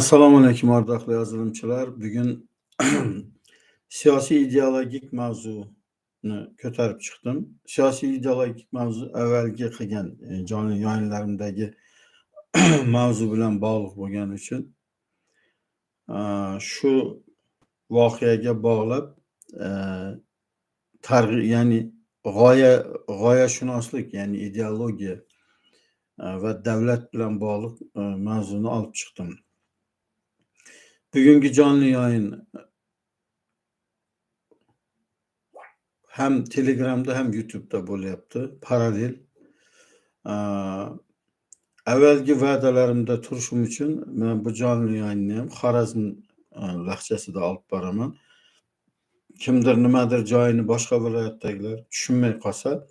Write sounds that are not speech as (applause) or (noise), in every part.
Assalamu alaykum ardoqli yozuvchilar. Bugun (clears throat) siyosiy ideologik mavzuni ko'tarib chiqdim. Siyosiy ideologik mavzu avvalgi qilgan e, jonli yayinlarimdagi (clears throat) mavzu bilan bog'liq bo'lgani uchun shu voqeaga bog'lab e, targ'ib ya'ni g'oya g'oyashunoslik ya'ni ideologiya e, va davlat bilan bog'liq e, mavzuni olib chiqdim. Bugungi jonli yayın hem Telegram'da hem YouTube'da bo'lyapti parallel. A, avvalgi va'dalarimda turishim uchun men bu jonli yayinni ham Xorazm a, lahjasida olib boraman. Kimdir nimadir joyini boshqa viloyatdagilar tushunmay qolsa,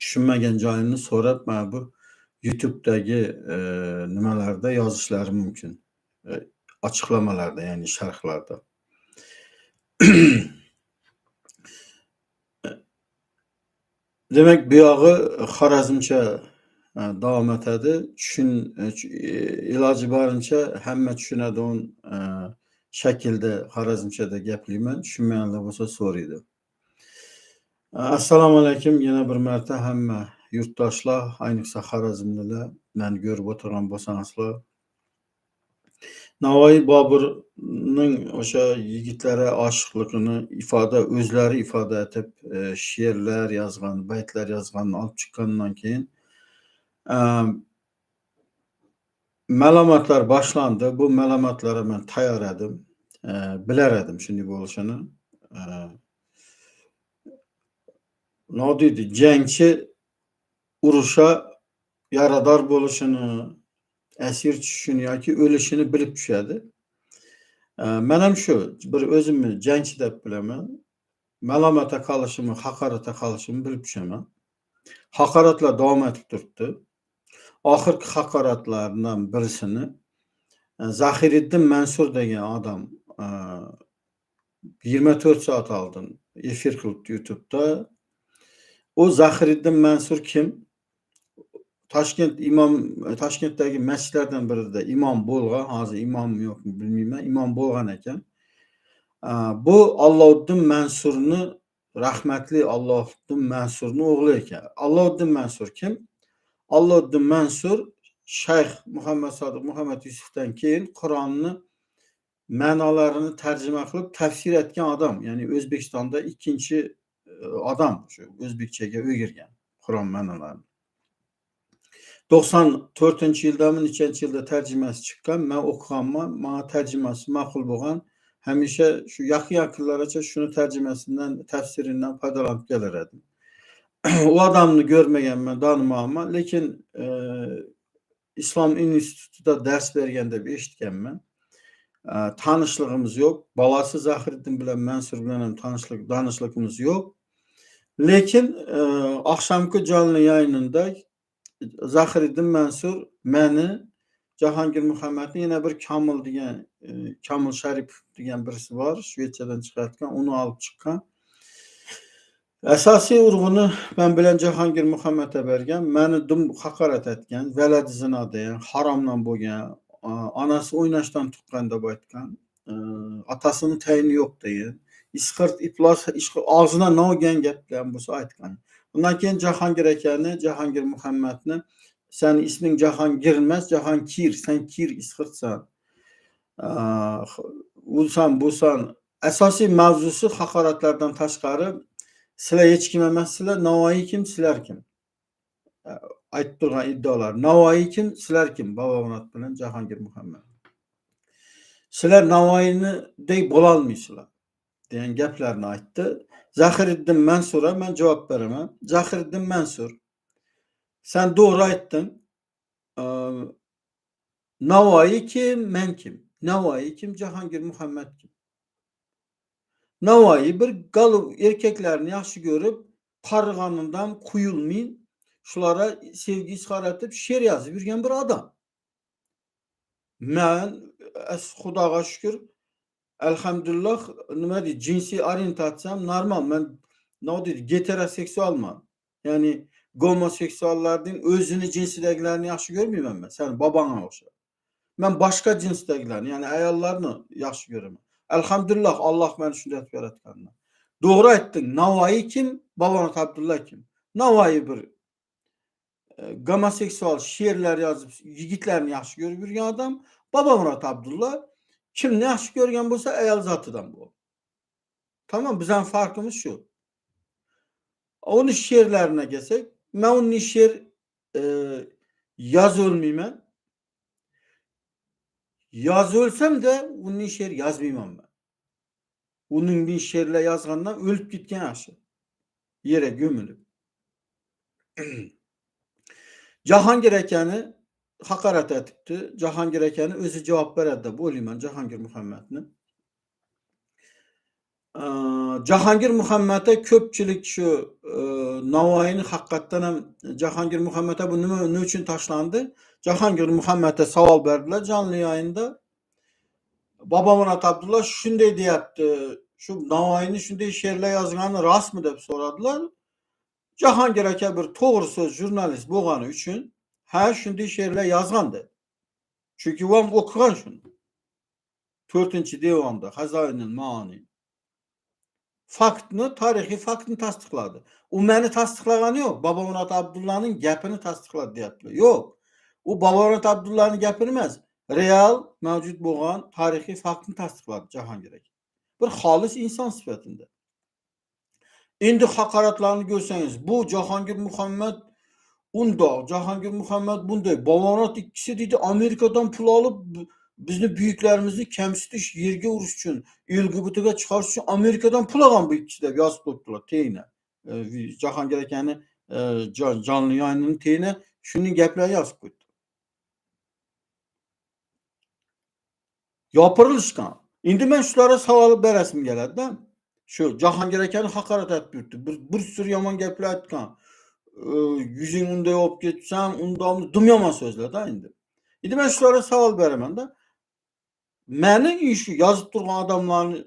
tushunmagan joyini so'rab mana bu YouTube'dagi e, nimalarda yozishlari mumkin. E, açıklamalarda yani sharhlarda. (clears throat) Demek bu yog'i Xorazmcha e, davom etadi. Tushun e, iloji boricha hamma tushunadigan e, shaklda Xorazmchada gaplayman. Tushunmaganlar bo'lsa so'raydi. Assalomu alaykum yana bir marta hamma yurtdoshlar, ayniqsa Xorazmliklar meni ko'rib o'tirgan bo'lsangizlar Navoiy Boburning o'sha yigitlari oshiqligini ifoda o'zlari ifoda etib e, she'rlar yozgan, baytlar yozganini olib chiqqandan keyin e, malomatlar boshlandi. Bu malomatlarga men tayyor edim. E, bilar edim shunday bo'lishini. E, nima deydi jangchi urushga yarador bo'lishini asir tushishini yoki o'lishini bilib tushadi. Men ham shu bir o'zimni jangchi deb bilaman. Malomatga qolishimni, haqoratga qolishimni bilib tushaman. Haqoratlar davom etib turibdi. Oxirgi haqoratlardan birisini e, Zahiriddin Mansur degan odam e, 24 soat oldin efir qilibdi YouTube'da. O Zahiriddin Mansur kim? Toshkent imom Toshkentdagi masjidlardan birida imom bo'lgan, hozir imom yo'qmi bilmayman, imom bo'lgan ekan. Bu Allohiddin Mansurni rahmatli Allohiddin Mansurni o'g'li ekan. Allohiddin Mansur kim? Allohiddin Mansur Shayx Muhammad Sodiq Muhammad Yusufdan keyin Qur'onni ma'nolarini tarjima qilib tafsir etgan odam. Ya'ni O'zbekistonda ikkinchi e, odam shu o'zbekchaga o'girgan Qur'on ma'nolarini. 94 yildami nechanchi yilda tarjimasi chiqqan man o'qiganman manga tarjimasi ma'qul bo'lgan hamisha shu yaqin yaqinlaricha shuni tarjimasidan tafsiridan foydalanib kelar edim. U odamni ko'rmaganman tanimayapman lekin e, islom institutida dars bergan deb eshitganman e, tanishligimiz yo'q bolasi zahiriddin bilan mansur bilan ham tanishlik donishligimiz yo'q lekin e, oqshomgi jonli yayinida Zahiriddin Mansur meni Jahongir Muhammadni yana bir Komil degan e, Komil Sharipov degan birisi bor Shvetsiyadan chiqayotgan uni olib chiqqan. Asosiy urg'uni men bilan Jahongir Muhammadga bergan, meni dum haqorat etgan, valadi zino degan, haromdan bo'lgan, onasi o'ynashdan tuqqan deb aytgan, e, otasini tayini yo'q degan, isqirt iflos og'zidan no'gan gap bilan bo'lsa aytgan. Bundan keyin Jahongir akani, Jahongir Muhammadni sen isming Jahongir emas, Jahonkir, sen kir isqirtsan. Ulsan, busan. Asosiy mavzusi haqoratlardan tashqari sizlar hech kim emassizlar, Navoiy kim, sizlar kim? Aytib turgan iddaolar. Navoiy kim, sizlar kim? Bobomurod bilan Jahongir Muhammad. Sizlar Navoiynidek bo'lolmaysizlar degan gaplarni aytdi. Zahiriddin Mansur'a ben cevap veremem. Zahiriddin Mansur sen doğru aytdın. Ee, Navoiy kim, men kim? Navoiy kim, Cahangir Muhammed kim? Navoiy bir galı erkeklerini yaxshi görüp qarg'anidan quyulmayın. Shulara sevgi izhor etib she'r yozib yurgan bir odam. Men Xudoga shukur elhamdülillah nima deydi jinsiy orientatsiyam normal man nima deydi heteroseksualman ya'ni gomoseksuallarning o'zini jinsidagilarni yaxshi ko'rmayman man sani bobongga o'xshab Mən başqa cinsdəkilərini, yəni əyallarını yaxşı görürəm. Elhamdülillah Allah məni şundaq yaratqanına. Doğru etdin. Navai kim? Babanat Abdullah kim? Navai bir e, homoseksual şiirlər yazıb yigitlərini yaxşı görür bir adam. Baba Murat Abdullah kim ne yaxşı görən bolsa əyal zatıdan bu. Tamam bizden farkımız şu. Onun şiirlerine gelsek ben onun şiir e, yaz olmayayım Yaz ölsem onun şiir yazmayayım ben. Onun bir şiirle yazgandan ölüp gitken aşı. Yere gömülüp. (clears throat) Cahangir Eken'i hakaret etipti. Cahangir Eken'i özü cevap verdi. Bu ben Cahangir Muhammed'in. Cahangir Muhammed'e köpçülük şu e, Navayini hakikaten Cahangir Muhammed'e bu ne, ne için taşlandı? Cahangir Muhammed'e saval verdiler canlı yayında. Baba Murat Abdullah şunday deyapti. Şu Navayini şunday şerle yazganı rast mı dep soradılar. Cahangir aka bir to'g'ri so'z jurnalist bo'lgani uchun ha shunday she'rlar yozgandi chunki u ham o'qigan shuni to'rtinchi devonda hazoinil maoni faktni tarixiy faktni tasdiqladi u meni tasdiqlagani yo'q bobomurod abdullaning gapini tasdiqladi deyaptilar yo'q. U bobomurod abdullani gapini emas real mavjud bo'lgan tarixiy faktni tasdiqladi jahongir aka bir xolis inson sifatida. Endi haqoratlarni ko'rsangiz bu Jahongir Muhammad undoq, Jahongir Muhammad bunday. Bobonot ikkisi deydi Amerikadan pul olib bizni buyuklarimizni kamsitish, yerga urish uchun, LGBTga chiqarish uchun Amerikadan pul olgan bu ikkisi deb yozib qo'yibdilar teyini. E, Jahongir akani e, jonli yayinining teyini shuning gaplarini yozib qo'yibdi. Yopirilishgan. Endi men shularga savol berasım keladi-da. Şu Cahangir Akan'ı hakaret ettirdi. Bir, bir sürü yaman gaplar aytgan. Ee, yüzün unday olib ketsam, undamni dum yomon so'zlar da endi. Endi men shularga savol beraman-da. Meni shu yozib turgan odamlarni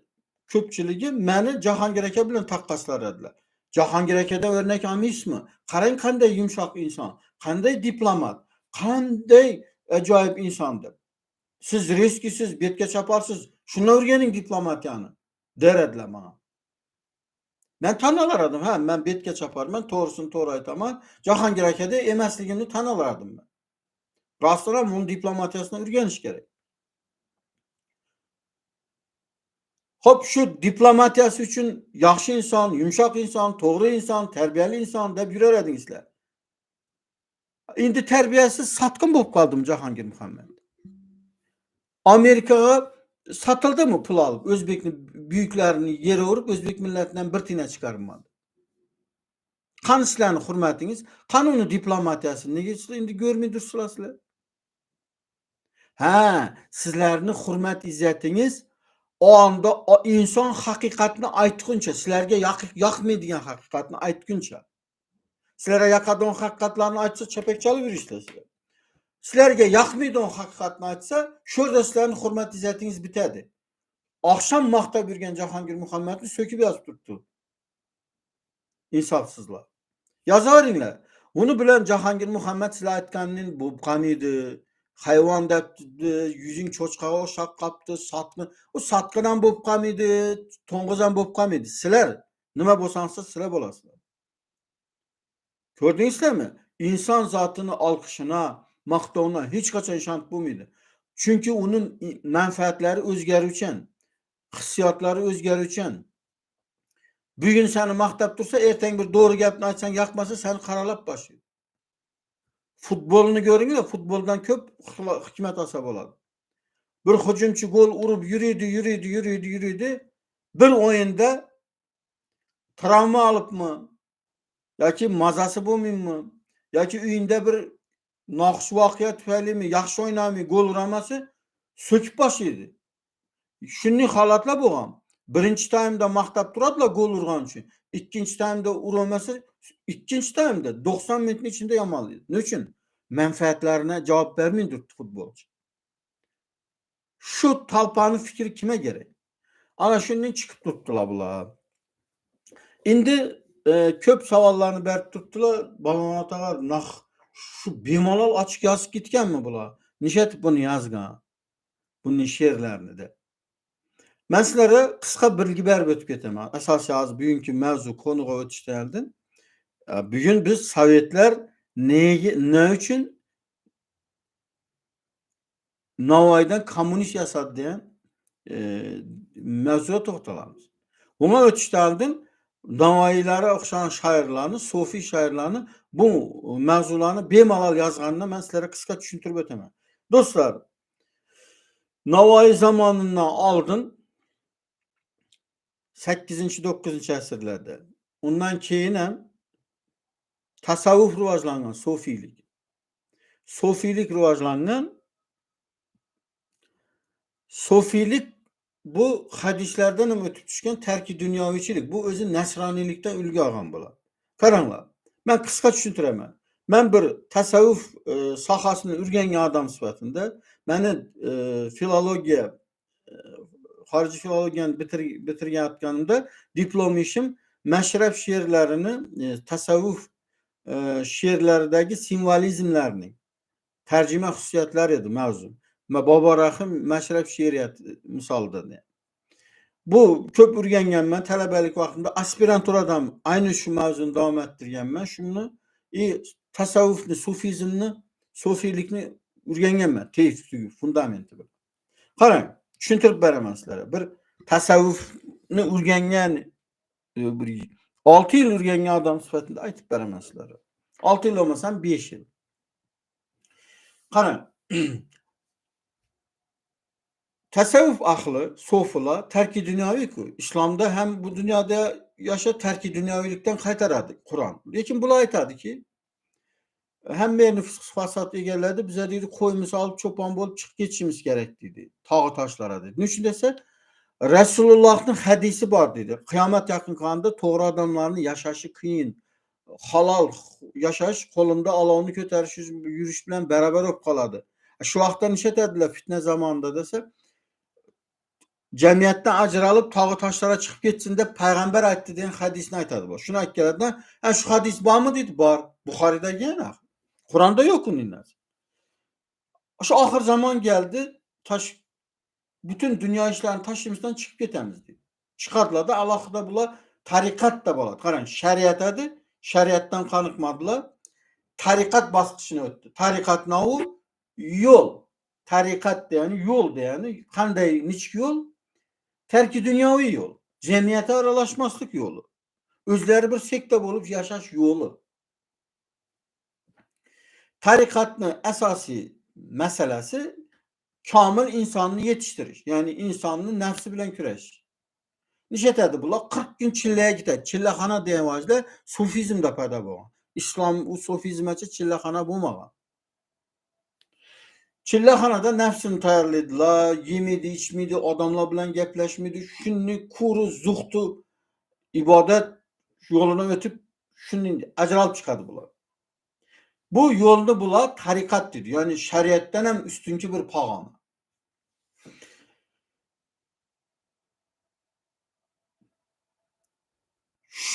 ko'pchiligi meni Jahongir aka bilan taqqoslar edilar. Jahongir akadan o'rnak olmaysizmi? Qarang qanday yumshoq inson, qanday diplomat, qanday ajoyib inson deb. Siz riskisiz, betga chaparsiz. Shuni o'rganing diplomatiyani. Der edilar mana. Ben tanılardım ha. Ben betke çapar. Ben to'g'risini to'g'ri aytaman. Jahongir akada emasligimni tan olardim men. Ham uni diplomatiyasini o'rganish kerak. Hop shu diplomatiyasi uchun yaxshi inson, yumshoq inson, to'g'ri inson, tarbiyali inson deb yurar edingizlar. Endi tarbiyasiz sotqin bo'lib qoldim Jahongir Muhammad. Amerikaga satıldı mı pul alıb Özbek büyüklərini yerə vurub Özbek millətindən bir tinə çıxarmadı. Qan sizlərin hörmətiniz, qanuni diplomatiyası necə sizlər indi görmürdürsüzlər sizlər? Hə, sizlərin hörmət izzətiniz o anda o insan həqiqətini aytdıqca sizlərə yaq yaqmaydigan həqiqətini aytdıqca sizlərə yaqadığın həqiqətlərini aytsa çəpək çalıb yürüyürsüzlər. Sizlarga yoqmaydi haqiqatni aytsa shu yerda sizlarni hurmat izzatingiz bitadi oqshom maqtab yurgan jahongir muhammadni so'kib yozib turibdi insofsizlar yozaveringlar uni bilan jahongir muhammad sizlar aytganingiz bu qaniydi hayvon debdi yuzing cho'chqaga o'xshab qolibdi sotqin u sotqin ham bo'lib qolmaydi to'ng'iz ham bo'lib qolmaydi sizlar nima bo'lsangiz sizlar bo'lasizlar ko'rdingizlarmi inson zotini olqishina maqtovuna hech qachon ishonib bo'lmaydi chunki uni manfaatlari o'zgaruvchan hissiyotlari o'zgaruvchan bugun seni maqtab tursa ertang bir to'g'ri gapni aytsang yoqmasa seni qaralab boshlaydi futbolni ko'ringlar futboldan ko'p hikmat olsa bo'ladi bir hujumchi gol urib yuriydi yuriydi yuriydi yuriydi bir o'yinda travma olibmi yoki mazasi bo'lmaydimi yoki uyingda bir noxush voqea tufaylimi yaxshi o'ynamay gol uramasa so'kib boshlaydi shunday holatlar bo'lgan birinchi taymda maqtab turadilar gol urgani uchun ikkinchi taymda urolmasa ikkinchi taymda to'qson minutni ichida yomonlaydi nima uchun manfaatlarini javob bermaydi futbolchi shu fikri kimga kerak ana shundan chiqib turibdilar bular endi e, ko'p savollarni berib turibdilar balon otalar shu bemalol ochiq yozib ketganmi bular Nişet bunu yazgan. Bunun şiirlerini de. Mən sizlərə qısqa bilgi bərib ötüb getəmə. Əsas az bugünkü mövzu konuğa ötüşdəldin. Bugün biz Sovetlər neye, ne üçün Navaydan komünist yasadı diyen e, mevzuya toxtalamız. Buna ötüşdəldin Navaylara oxşayan şairlərini, sofi şairlərini bu mövzularını bemalal yazğanına mən sizlərə qısqa düşündürüb ötəməm. Dostlar, Navai zamanından aldın 8-ci 9-cu əsrlərdə. Ondan keyinəm tasavvuf rivajlanan sofilik. Sofilik rivajlanan sofilik bu hem ötüb düşkən tərki dünyaviçilik. Bu özü nəsranilikdən ülgü alğan bula. Qaranlar. Mən qısqa düşündürəməm. Mən bir təsəvvüf e, sahasını ürgən adam sifətində məni e, filologiya e, xarici filologiyanı bitir, bitirgənimdə diplom işim məşrəf şeirlərini, e, təsəvvüf e, şeirlərdəki simvolizmlərini tərcümə xüsusiyyətləri idi mövzu. Və Babaraxın məşrəf şeiriyyət misalıdır. Bu köp ürgənən mən tələbəlik vaxtında aspiranturadan aynı şu mövzunu davam etdirgən mən şunu i təsəvvüfni, sufizmni, sofilikni ürgənən mən, teyif fundamenti bu. Qarang, tushuntirib beraman sizlarga. Bir tasavvufni o'rgangan e, bir 6 yil o'rgangan odam sifatida aytib beraman sizlarga. 6 yil olmasam 5 yil. Qarang. (clears throat) Tasavvuf ahli, sofilar terki dünyaviy-ku. İslamda hem bu dünyada yaşa terki dünyavilikten qaytaradi Qur'on. Lekin bular aytadiki, Həmməyini fasad egerlərdi. Bizə deyirdi, qoyumuzu alıb çoban olub çıx keçimiz gərək dedi. Tağı taşlara dedi. Nüçün desə, Resulullah'ın hədisi var dedi. Kıyamet yakın qalanda doğru adamların yaşaşı kıyın, halal yaşayış kolunda alanı kötəriş yürüyüş bərabər olub qaladı. Şu vaxtda nişət edilər fitnə zamanında desə, cəmiyyətdən acralıb tağı taşlara çıxıb getsin də Peyğəmbər aytdı deyən hədisini aytadı bu. Şunu aytdılar, hə şu hadis var mı dedi, var. Buxarıda yenə. Kur'an'da yok onun inanç. Şu ahir zaman geldi. Taş bütün dünya işlerini taşımıştan çıkıp getemizdi. Çıkardılar da Allah'da bula tarikat da bula. Karan şeriatadır. Şeriattan kanıkmadılar. Tarikat baskısını öttü. Tarikat ne o? Yol. Tarikat yani yol yani. Kanday niç yol? Terki dünyavi yol. Cemiyete aralaşmaslık yolu. Özleri bir sekte bulup yaşaş yolu. tarikatın esası meselesi kamil insanını yetiştirir. Yani insanın nefsi bilen küreş. Nişetədir bunlar 40 gün çilləyə gider. Çilləxana deyən vacdə sufizm də payda bolğan. İslam o sufizməcə çilləxana bulmağa. Çilləxanada nəfsini tayarlaydılar, yemidi, içmidi, adamla bilen gəpləşmidi, şünni, kuru, zuxtu, ibadət yoluna ötüb şünni əcralıb çıxadı bunlar. Bu yolda bula tarikat dedi. Yani şeriyetten hem üstünkü bir pağama.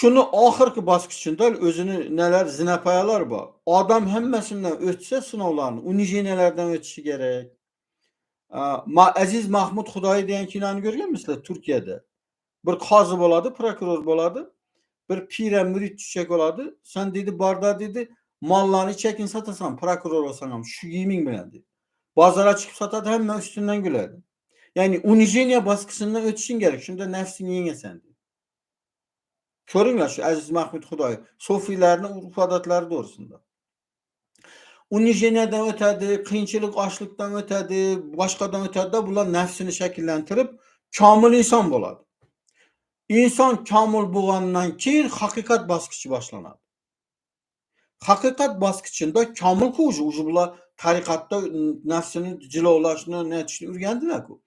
Şunu ahırki baskıçında özünü neler zinepayalar bu. Adam hemmesinden ötse sınavlarını, unijenelerden ötüşü gerek. Ma Aziz Mahmud Xudoyi degan kinoni ko'rganmisizlar Turkiyada? Bir qozi bo'ladi, prokuror bo'ladi, bir pira murid tushak bo'ladi. Sen dedi barda dedi mallarını çekin satasan prokuror olsan şu yemin beğendi. Bazara çıkıp satat hemen üstünden gülerdi. Yani Unijenya baskısından ötüşün gerek. Şunda nefsini yenge sendi. Körünler şu Aziz Mahmut Huday. Sofilerini Uruf adatları doğrusunda. Unijenya'dan ötedi, kıyınçılık, açlıktan ötedi, başkadan ötedi de bunlar nefsini şekillendirip kamil insan buladı. İnsan kamil bulandan ki hakikat baskısı başlanadı. haqiqat bosqichida komil-ku уже уже bular tariqatda nafsini jilovlashni netishni o'rgandilar-ku.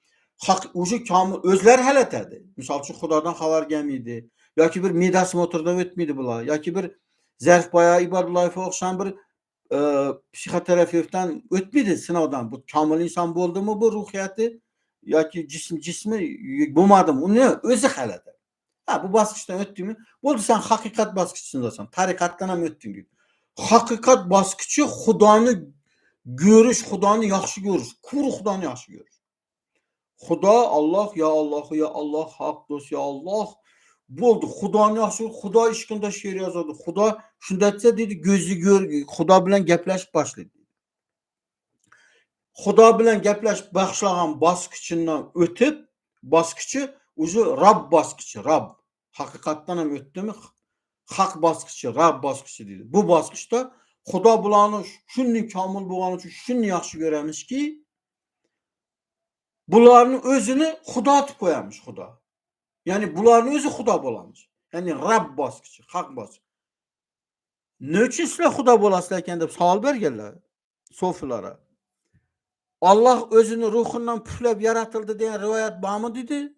Haq уже komil o'zlari hal etadi. Misol uchun xudodan xabar kelmaydi yoki bir medasi motordan o'tmaydi bular yoki bir Zarfboya Ibadullayevga o'xshagan bir e, psixoterapevtdan o'tmaydi sinovdan. Bu komil inson bo'ldimi bu ruhiyati yoki jism jismi bo'lmadimi uni o'zi hal etadi. Ha bu bosqichdan o'tdingmi? Bo'ldi sen haqiqat bosqichidasan. Tariqatdan ham o'tding. hakikat baskıcı Xudanı görüş Xudanı yaxşı görür. Kuru Xudanı yaxşı görür. Xuda Allah ya Allah ya Allah haq dost ya Allah boldu. Xudanı yaxşı görür. Xuda işqində şeir yazardı. Xuda şundaysa dedi gözü gör, Xuda bilan gapləşib başladı. Xuda bilan gapləşib başlagan basqıçından ötüb basqıçı ucu Rab basqıçı, Rab. Haqiqatdan ham ötdimi? Haq basqıçı, Rab basqıçı dedi. Bu basqıçda Xuda bulanı şunni kamil bolğan üçün şunni yaxşı görəmiş ki, buların özünü Xuda etib qoyamış Xuda. Yəni buların özü Xuda bolamış. Yəni Rab basqıçı, haq basqıçı. Ne üçün sizlər Xuda bolasızlar ekan deb savol berganlar sofilara. Allah özünü ruhundan püflep yaratıldı diyen rivayet var mı dedi?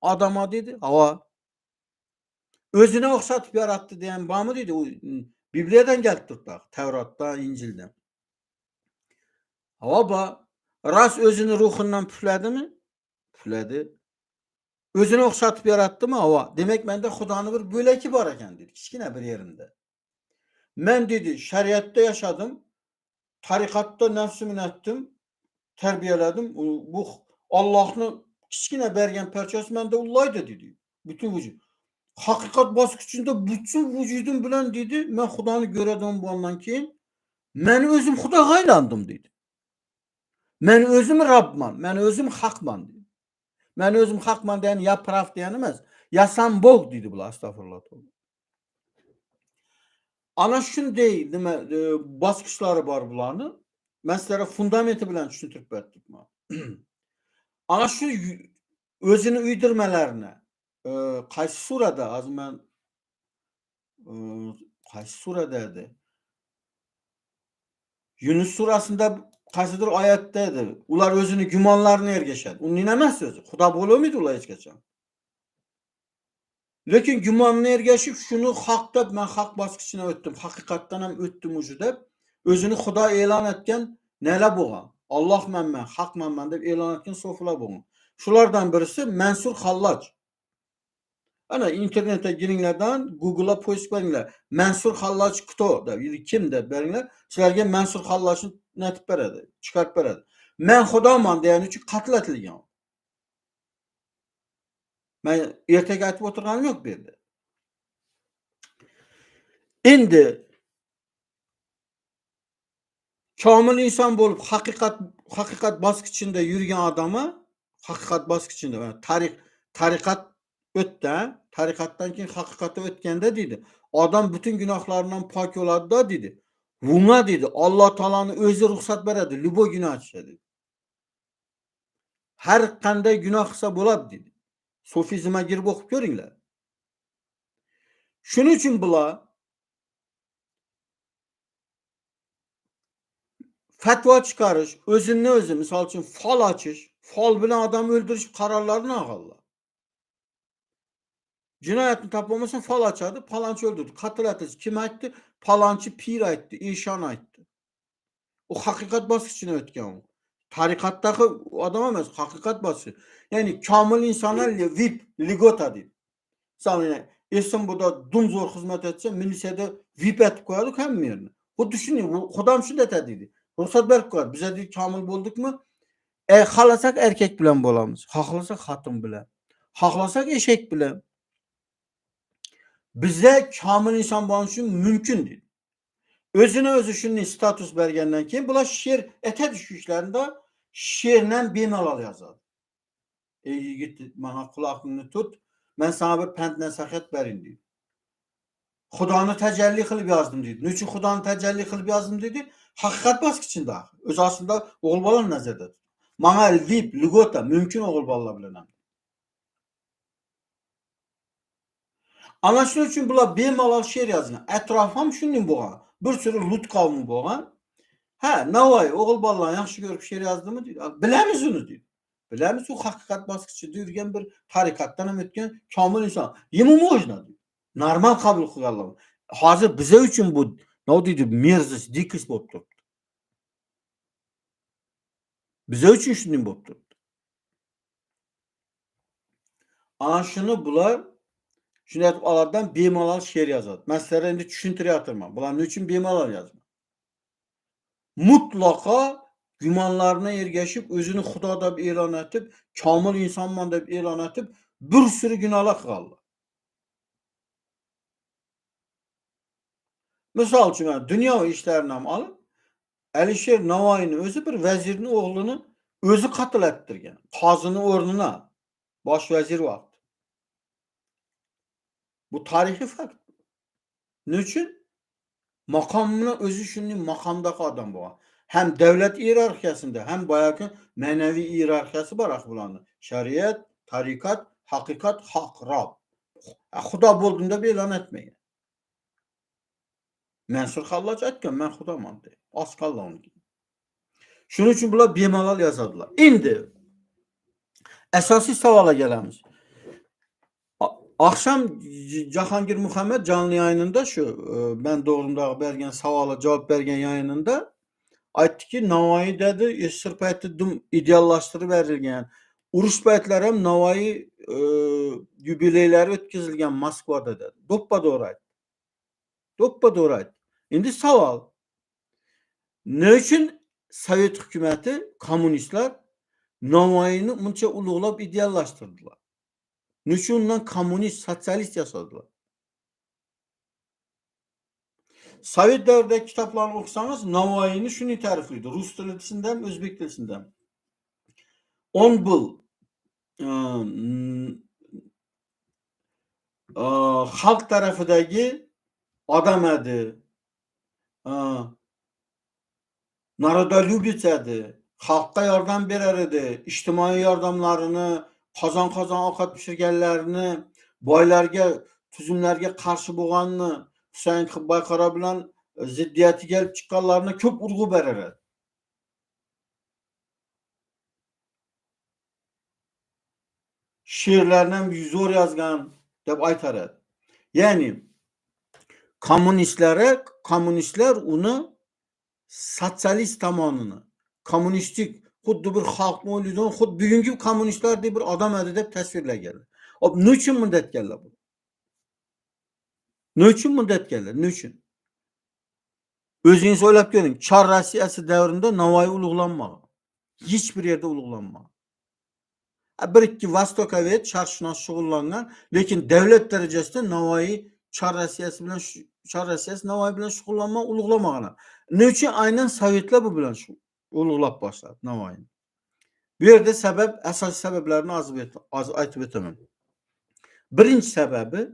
Adama dedi. Hava. Özüne okşatıp yarattı diyen var mı dedi? O, Bibliyadan geldi tutmak. Tevrat'tan, İncil'den. Hava ba. Ras özünü ruhundan püfledi mi? Püfledi. Özünü okşatıp yarattı mı? Hava. Demek bende Xudanı bir böleki var eken dedi. Kiçkine bir yerinde. Ben dedi şeriatta yaşadım. Tarikatta nefsimi ettim. Terbiyeledim. Bu Allah'ını kiçkine bergen parçası mende ullaydı dedi. Bütün vücut. Hakikat baskıçında bütün vücudum bilen dedi. Ben Xudanı göredim bu andan ki. Ben özüm Xuda gaylandım dedi. Ben özüm Rabman. Ben özüm Hakman dedi. Ben özüm Hakman diyen ya praf diyen emez. Ya sen bol dedi bu estağfurullah. Ana değil mi? E, baskıçları var bulanı. Ben sizlere fundamenti düşüntürüp ettik mi? Ana şu y- özünü uydurmalarına e, kaç surada az ben e, kaç suradaydı? Yunus surasında kaçıdır ayetteydi. Ular özünü gümanlarını ergeşer. Onun inemez sözü. Xuda bolu muydu ular hiç geçen? Lekin gümanını ergeşip şunu hakta ben hak baskısına öttüm. Hakikattan hem öttüm ucu deb özünü Xuda elan etken neler buğa? Allah men men, hak men men deb elan etken sofular buğa. Şulardan birisi Mansur Hallac. Ana internete giringlerden Google'a post veringler. Mansur Hallac kto deb, kim deb beringler. Sizlarga Mansur Hallac'ı netip beradi, chiqarib beradi. Men Xudoman degan uchun qatl etilgan. Men ertaga aytib o'tirganim yo'q bu yerda. Endi komil inson bo'lib haqiqat haqiqat bosqichida yurgan odamni haqiqat bosqichida tarix tariqat o'tdi tariqatdan keyin haqiqatga o'tganda deydi odam butun gunohlaridan pok bo'ladida deydi Buna dedi Allah Teala'nın özü ruxsat beradi, lubo gunoh dedi. Har qanday gunoh qilsa dedi. Sofizmga girib o'qib ko'ringlar. Shuning uchun bular fatvo chiqarish, o'zini o'zi, misol uchun fol ochish, fol bilan odam o'ldirish qarorlarini olganlar. jinoyatni topolmasa fol ochadi palonchi o'ldirdi qatl etdi kim aytdi palonchi pir aytdi eshon aytdi u haqiqat bosqichini o'tgan u tariqatdagi odam emas haqiqat bosqichi ya'ni komil insonlar vip ligota deydi misol esim burada dum zo'r xizmat etsa militsiyada vip etib qo'yadi hamma yerni xuddi shunday xudom shunday aytadi ruxsat berib qo'yadi biza deydi komil bo'ldikmi e, xohlasak erkak bilan bo'lamiz xohlasak xotin bilan xohlasak eshak bilan komil inson bo'lish uchun mumkin deydi o'zini o'zi shunday status bergandan keyin bular she'r ete tushishlarida she'rdan bemalol yozadi ey yigit mana quloqingni tut men sana bir pand nasihat berin deydi xudoni tajalli qilib yozdim deydi nechun xudoni tajalli qilib yozdim deydi haqiqat bosqichida o'zi aslida o'g'il bolani nazarda tut. Manga vip ligota mumkin o'g'il bolalar bilan Anlaşılır üçün bunlar bemalal şeir yazın. Ətrafam şunun boğa. Bir sürü lut qavmı boğa. Hə, Navay oğul ballan yaxşı görüb şeir yazdı mı deyir. Biləmiz onu deyir. Biləmiz o haqiqat baskıçı deyirgen bir tarikatdan hem etken kamil insan. Yemimi ojna deyir. Normal qabul qılarlar. Hazır bizə üçün bu ne deydi merzis dikis bo'lib turibdi. Bizə üçün şunun bo'lib turibdi. Ana bular shunday aytib ulardan bemalol she'r yozadi man sizlarga endi tushuntiryapman bular nechun bemalol yozgan mutlaka gümanlarına ergeşip özünü Xuda deb e'lon etib, komil insonman deb e'lon etib, bir sürü günahlar qilganlar. Misol uchun dunyo ishlarini ham olib, Alisher Navoiyni o'zi bir vazirni o'g'lini o'zi qatl ettirgan. Qozini o'rnina bosh vazir vaqti. Bu tarixiy fakt. Nechun? Maqomini o'zi shunday maqomdagi odam bo'lgan. Ham davlat iyerarxiyasida, ham boyagi ma'naviy iyerarxiyasi bor bularni. Shariat, tariqat, haqiqat, haq, Rob. Xudo bo'ldim deb e'lon etmagan. Mansur Xalloj aytgan, men xudoman deb. Oz qoldi unga. Shuning uchun bular bemalol yozadilar. Endi asosiy savolga kelamiz. A- Akşam Cahangir Muhammed canlı yayınında şu e, ben doğrumda bergen savala cevap bergen yayınında aytdı ki Navoiy dedi Esir payti dum ideallaştırıp verilgen. Uruş paytlar hem Navoiy e, jubileyleri ötkazilgan Moskvada dedi. Doppa doğru aytdı. Doppa doğru aytdı. Endi savol. Ne için Sovet hükümeti, komünistler Navoiyni buncha ulug'lab ideallaştırdılar? Nechun undan kommunist, sotsialist yasadılar? Sovet davridagi kitoblarni o'qisangiz Navoiyni shuni ta'riflaydi. Rus tilisidan ham, o'zbek tilisidan ham. On был e, n- e, xalq tarafidagi odam edi. E, Narodolюбец edi. Xalqqa yordam berar yordamlarini, qozon-qozon ovqat pishirganlarini, boylarga, tuzumlarga qarshi bo'lganini, Husayn Boyqaro bilan ziddiyati kelib chiqqanlarni ko'p urg'u berar edi. She'rlarni ham zo'r yozgan deb aytar edi. Ya'ni kommunistlari, kommunistlar uni sotsialist tomonini, kommunistik xuddi bir xalqni o'ylaydigan, xuddi bugungi kommunistlardek bir odam edi deb tasvirlaganlar. Hop, nechun bunday aytganlar bu? Nechun bunday aytganlar? Nechun? O'zingiz o'ylab ko'ring. Chor Rossiyasi davrida Navoiy ulug'lanmagan. Hech bir yerda ulug'lanmagan. Bir ikki Vostokoved sharqshunos shug'ullangan, lekin davlat darajasida Navoiy Chor Rossiyasi bilan Chor Rossiyasi Navoiy bilan shug'ullanma, ulug'lamagan. Nechun aynan Sovetlar bu bilan shu ulug'lab boshladi Navoiyni? Bu yerda sabab, asosiy sabablarni hozir ayt- hozir aytib o'taman. Birinchi sababi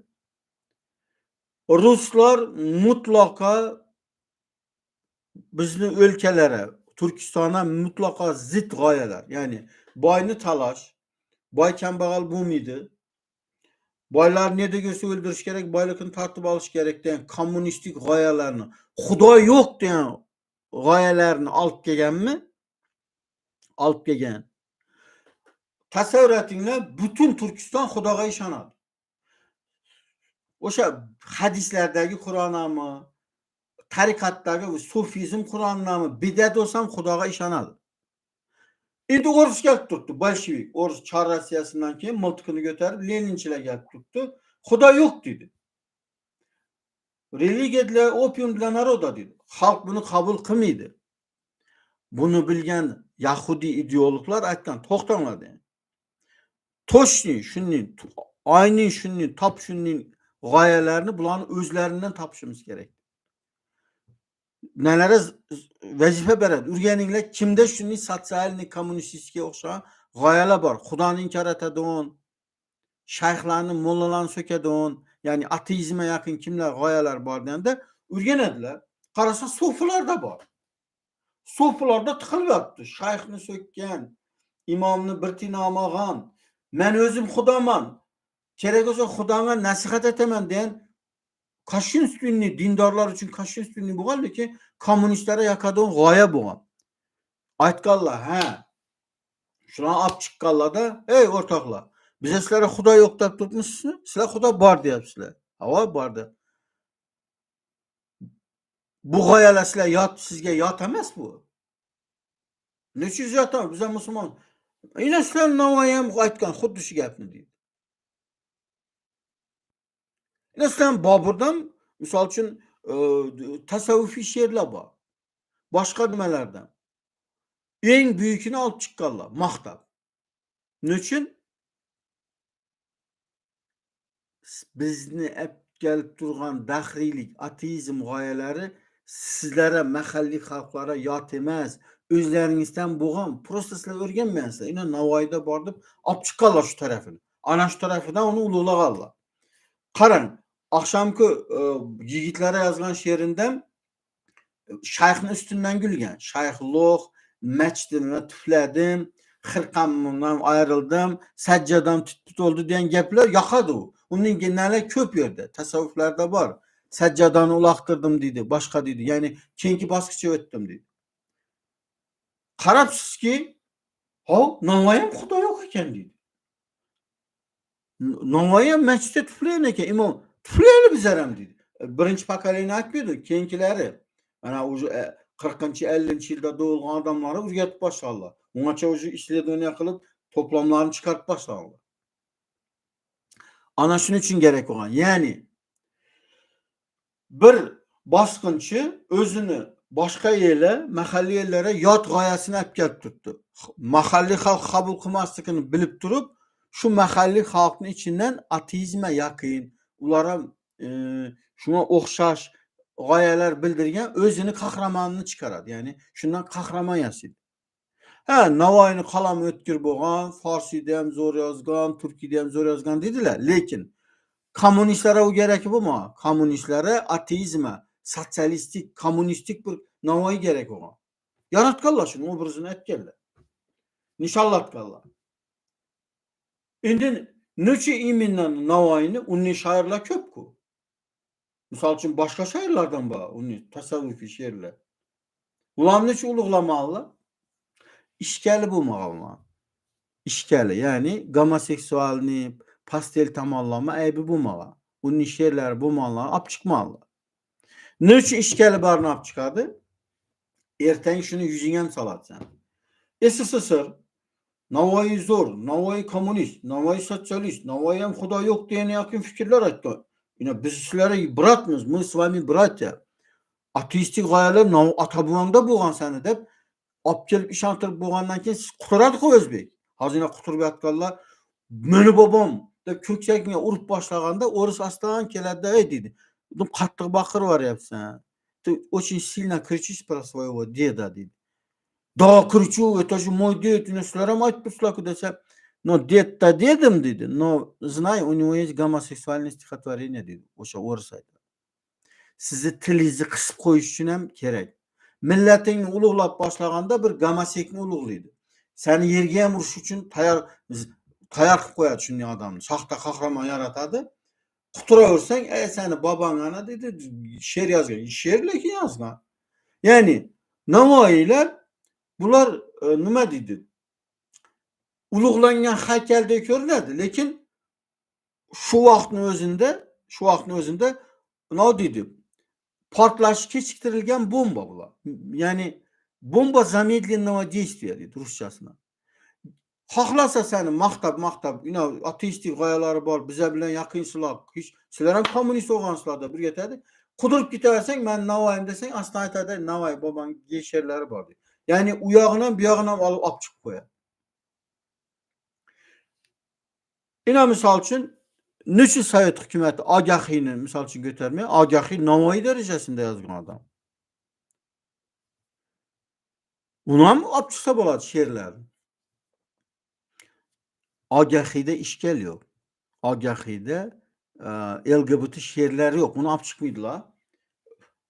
ruslar mutlaqo bizni o'lkalari, Turkistonga mutlaqo zid g'oyalar, ya'ni boyni talash, boy kambag'al bo'lmaydi. Boylar ne degisi o'ldirish kerak, boylikni tortib olish kerak degan kommunistik g'oyalarni, Xudo yo'q degan g'oyalarni olib kelganmi? Olib kelgan. Tasavvur etinglar, butun Turkiston Xudoga ishonadi. O'sha hadislardagi Qur'onnami, tariqatdagi sufizm Qur'onnami, bidat bo'lsam Xudoga ishonadi. Endi o'rus kelib turibdi, bolshevik, o'rus Chor Rossiyasidan keyin miltiqini ko'tarib Leninchilar kelib turibdi. Xudo yo'q dedi Religiya для opium для народа dedi. Xalq buni qabul qilmaydi. Buni bilgan Yahudi ideologlar aytgan, to'xtanglar degan. Toshni shunning, ayni shunning, top shunning g'oyalarini bularni o'zlaridan topishimiz kerak. Nelere z- z- vazifa beradi. O'rganinglar, kimda shunday sotsialniy kommunistga o'xshagan g'oyalar bor. Xudoni inkor etadigan, shayxlarni, mollalarni so'kadigan, ya'ni ateizmga yaqin kimlar g'oyalar bor deganda o'rganadilar. Qarasa so'filarda bor. So'filarda tiqilib yotibdi. Shayxni so'kkan, imomni bir tiyin olmagan, men o'zim xudoman. Kerak bo'lsa xudoga nasihat etaman degan Kashinstvinni dindorlar uchun Kashinstvinni bo'lgan, lekin kommunistlarga yoqadigan g'oya bo'lgan. Aytganlar, ha. Shularni olib chiqqanlarda, ey o'rtoqlar, biz sizlarga xudo yo'q deb turibmizmi? Sizlar xudo bor deyapsizlar. Havo bor deb. Bu g'oyalar sizlar yot sizga yot emas bu. Nechiz yot emas, biz ham musulmon. Ina sizlar Navoiy ham aytgan xuddi shu gapni deydi. Ina sizlar Boburdan misol uchun e, tasavvufiy she'rlar bor. başka nimelerden. En büyükünü alıp çıkarlar. Maktab. Nöçün? bizni ep gəlib durğan daxrilik, ateizm qayələri sizlərə, məhəlli xalqlara yat eməz. Özlərinizdən boğan, prosta sizlər öyrənməyəsə, inə Navoiyda bardıb, ap çıxarlar şu tərəfini. Ana şu tərəfindən onu ululuğa alırlar. Qaran, axşamki e, yigitlərə yazılan şeirində e, şeyxin üstündən gülgən. Şeyxluq, məçdinə tüflədim, xırqamımdan ayrıldım, səccadam tüt oldu diyen gepler yakadı o. Onun genelde köp yerde, tasavvuflarda var. Seccadanı ulaktırdım dedi, başka dedi. Yani kenki baskıcı öttüm dedi. Karapsız ki, ha, navayam Xudo yok eken dedi. Navayam meçde tüfleyen eken, imam, tüfleyeni bizerem dedi. E, Birinci pakalini atmıyordu, kenkileri. Ana ucu e, 40. 50. yılda doğulgan adamları urgetip başlarlar. Ongaça ucu işlediğini yakılıp toplamlarını çıkartıp başlarlar. Ana şunun için gerek olan. Yani bir baskınçı özünü başka yerle, mahalli yerlere yat gayesine hep gelip tuttu. Mahalli halk kabul kılmasını bilip durup şu mahalli halkın içinden ateizme yakın, ulara e, şuna okşaş gayeler bildirgen özünü kahramanını çıkarad. Yani şundan kahraman yasid. Ha, Navayni kalam ötkür boğan, Farsi'de hem zor yazgan, Türkiye'de hem zor yazgan dediler. Lekin komünistlere o gerek bu mu? Komünistlere ateizme, sosyalistik, komünistik bir Navayı gerek o. Yaratkallar şunu obrazını etkerler. Nişallatkallar. Şimdi nöçe iminlen Navayni unni şairler köp ku. Misal için başka şairlerden var. Unni tasavvufi şiirler. Ulan nöçe uluglamalılar? İşkali bu mağalma. İşkali yani gamoseksualni pastel tamallama ebi bu mağa. Bunun işyerler bu mağa ap çıkmalı. Ne için işkali bar ne ap çıkardı? Erten şunu yüzüne salat sen. SSSR Navayı zor, Navayı komünist, Navayı sosyalist, Navayı hem Xuda yok diye yakın fikirler etti. Yine biz sizlere bırakmıyoruz. Мы с вами братья. Ateistik gayeler nav atabuvanda boğan seni de ap gelip işantırıp boğandan keyin siz quturadik o özbek. Hazine quturib yatganlar meni babam deb ko'ksagiga urib boshlaganda o'ris astag'an keladi ey deydi. Dedim qattiq baqiryapsan. Ты очень сильно кричишь про своего деда deydi. Да, кричу, это же мой дед, uni sizlar ham aytib tursizlarku desa, но дед-то dedim dedi. Но знай, у него есть гомосексуальное стихотворение dedi. O'sha o'ris aytadi. Sizni tilingizni qisib qo'yish uchun ham kerak. Millatingni ulug'lab boshlaganda bir gomosekni ulug'laydi. Seni yerga ham urish uchun tayyor tayyor qilib qo'yadi shunday odamni. Soxta qahramon yaratadi. Quturaversang, ey seni bobong ana dedi, she'r yozgan. She'r lekin yozgan. Ya'ni Navoiylar bular e, nima deydi? Ulug'langan haykaldek ko'rinadi, lekin shu vaqtni o'zida, shu vaqtni o'zida nima deydi? Portlashi kechiktirilgan bomba bular. Ya'ni bomba замедленного действия deydi ruschasini. Xohlasa seni maqtab maqtab, you know, ateistik g'oyalari bor, biza bilan yaqinsizlar, hech sizlar ham kommunist bo'lgansizlar deb birga aytadi. Qudirib ketaversang, men Navoiyim desang, asli aytadi, Navoiy bobongga she'rlari bor deydi. Ya'ni u yog'ini ham bu yog'ini ham olib olib chiqib qo'yadi. Ina misol uchun Nechun Sovet hukumati Agahiyni misol uchun ko'tarmay, Agahiy Navoiy darajasida yozgan odam. Uni ham olib chiqsa bo'ladi she'rlarni. Agahiyda ishkal yo'q. Agahiyda e, LGBT she'rlari yo'q. Uni olib chiqmaydilar.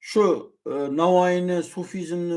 Shu e, Navoiyni sufizmni